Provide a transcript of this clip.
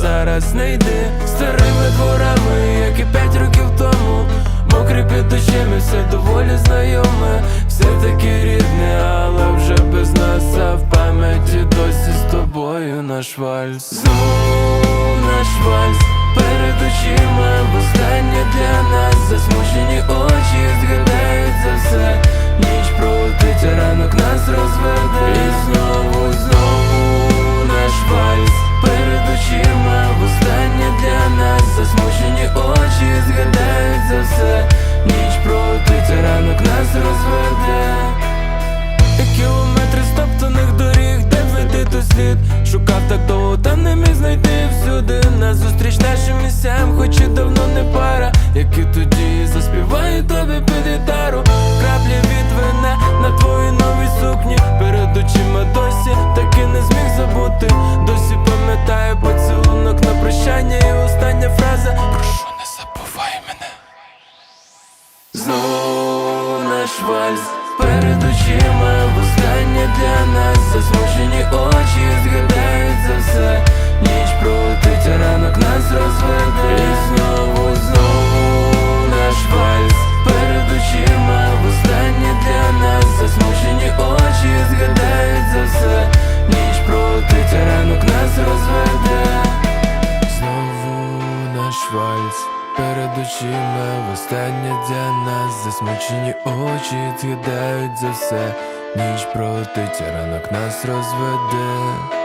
зараз не йди Старими дворами, як і п'ять років тому. Мокрі під очима, все доволі знайоме. Все таки рідне, але вже без нас. А в пам'яті досі з тобою наш вальс. Знову наш вальс. Перед очима Шукав так довго, та не міг знайти всюди. На зустріч нашим місцям, хоч і давно не пара. Які тоді заспіваю тобі під гітару. Краплі від вина на твоїй новій сукні. Перед очима досі так і не зміг забути. Досі пам'ятаю поцілунок на прощання І остання фраза. Прошу не забувай мене. Знову наш вальс перед очима Востаннє для нас засмучені очі згадають за все. Ніч пролетить, ранок нас розведе. І знову, знову наш вальс перед очима. Востаннє для нас засмучені очі згадають за все. Ніч пролетить, ранок нас розведе. Знову наш вальс перед очима. Востаннє для нас засмучені очі згадають за все Ніч пролетить, а ранок нас розведе